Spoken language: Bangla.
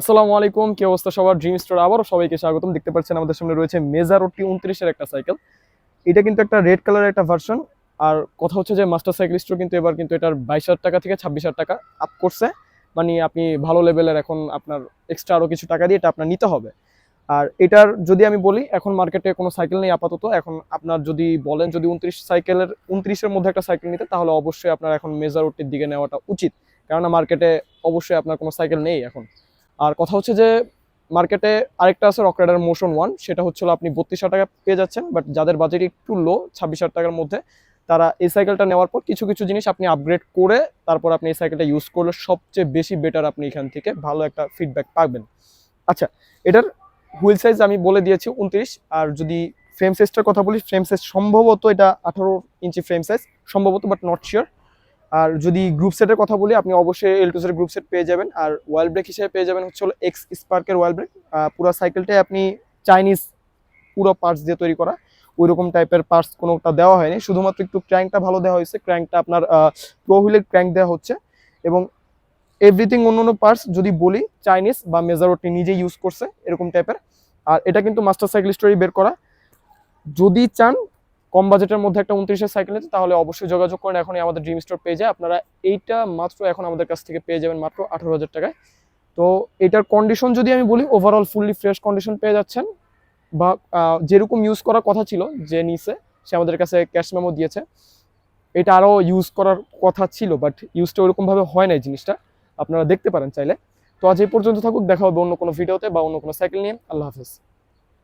আসসালামু আলাইকুম, কি অবস্থা সবার? ড্রিম স্টোর আবারও সবাইকে স্বাগতম। দেখতে পাচ্ছেন আমাদের সামনে রয়েছে মেজারোটি উনত্রিশের একটা সাইকেল এটা কিন্তু একটা রেড কালারের একটা ভার্সন আর কথা হচ্ছে যে মাস্টার সাইকেল স্টোর কিন্তু এবার কিন্তু এটার বাইশ হাজার টাকা থেকে ছাব্বিশ হাজার টাকা আপ করছে। মানে আপনি ভালো লেভেলের এখন আপনার এক্সট্রা আরও কিছু টাকা দিয়ে এটা আপনার নিতে হবে। আর এটার যদি আমি বলি, এখন মার্কেটে কোনো সাইকেল নেই আপাতত। এখন আপনার যদি বলেন যদি উনত্রিশ সাইকেলের উনত্রিশের মধ্যে একটা সাইকেল নিতে, তাহলে অবশ্যই আপনার এখন মেজারোটির দিকে নেওয়াটা উচিত। কেননা মার্কেটে অবশ্যই আপনার কোনো সাইকেল নেই এখন। আর কথা হচ্ছে যে মার্কেটে আরেকটা আছে রক মোশন ওয়ান সেটা হচ্ছে হলো আপনি বত্রিশ টাকা পেয়ে যাচ্ছেন বাট যাদের বাজেট একটু লো ছাব্বিশ টাকার মধ্যে, তারা এই সাইকেলটা নেওয়ার পর কিছু কিছু জিনিস আপনি আপগ্রেড করে তারপর আপনি এই সাইকেলটা ইউজ করলে সবচেয়ে বেশি বেটার আপনি এখান থেকে ভালো একটা ফিডব্যাক পাবেন। আচ্ছা এটার হুইল সাইজ আমি বলে দিয়েছি উনত্রিশ, আর যদি ফ্রেম সাইজটার কথা বলি ফ্রেম সাইজ সম্ভবত এটা আঠারো ইঞ্চি ফ্রেম সাইজ সম্ভবত বাট নট শিওর আর যদি গ্রুপ সেটের কথা বলি, আপনি অবশ্যই এল এলটুসের গ্রুপ সেট পেয়ে যাবেন। আর ওয়াল ব্রেক হিসেবে পেয়ে যাবেন হচ্ছে হলো এক্স স্পার্কের ওয়াল ব্রেক পুরো সাইকেলটাই আপনি চাইনিজ পুরো পার্টস দিয়ে তৈরি করা। ওই রকম টাইপের পার্টস কোনোটা দেওয়া হয়নি। শুধুমাত্র একটু ক্র্যাঙ্কটা ভালো দেওয়া হয়েছে। ক্র্যাঙ্কটা আপনার প্রো হুইলের ক্র্যাঙ্ক দেওয়া হচ্ছে। এবং এভরিথিং অন্য অন্য পার্টস যদি বলি চাইনিজ বা মেজারোটি নিজে ইউজ করছে, এরকম টাইপের আর এটা কিন্তু মাস্টার সাইকেল স্টোরি বের করা। যদি চান কম বাজেটের মধ্যে একটা উনত্রিশের সাইকেল নিতে তাহলে অবশ্যই যোগাযোগ করেন। এখনই আমাদের ড্রিম স্টোর পেয়ে যায় আপনারা এইটা মাত্র এখন আমাদের কাছ থেকে পেয়ে যাবেন মাত্র আঠারো হাজার টাকায়। তো এটার কন্ডিশন যদি আমি বলি ওভারঅল ফুললি ফ্রেশ কন্ডিশন পেয়ে যাচ্ছেন। বা যেরকম ইউজ করার কথা ছিল, যে নিচে সে আমাদের কাছে ক্যাশ মেমো দিয়েছে। এটা আরও ইউজ করার কথা ছিল বাট ইউজটা ওরকমভাবে হয় না এই জিনিসটা। আপনারা দেখতে পারেন চাইলে। তো আজ এই পর্যন্ত থাকুক, দেখা হবে অন্য কোনো ভিডিওতে বা অন্য কোনো সাইকেল নিয়ে। আল্লাহ হাফেজ।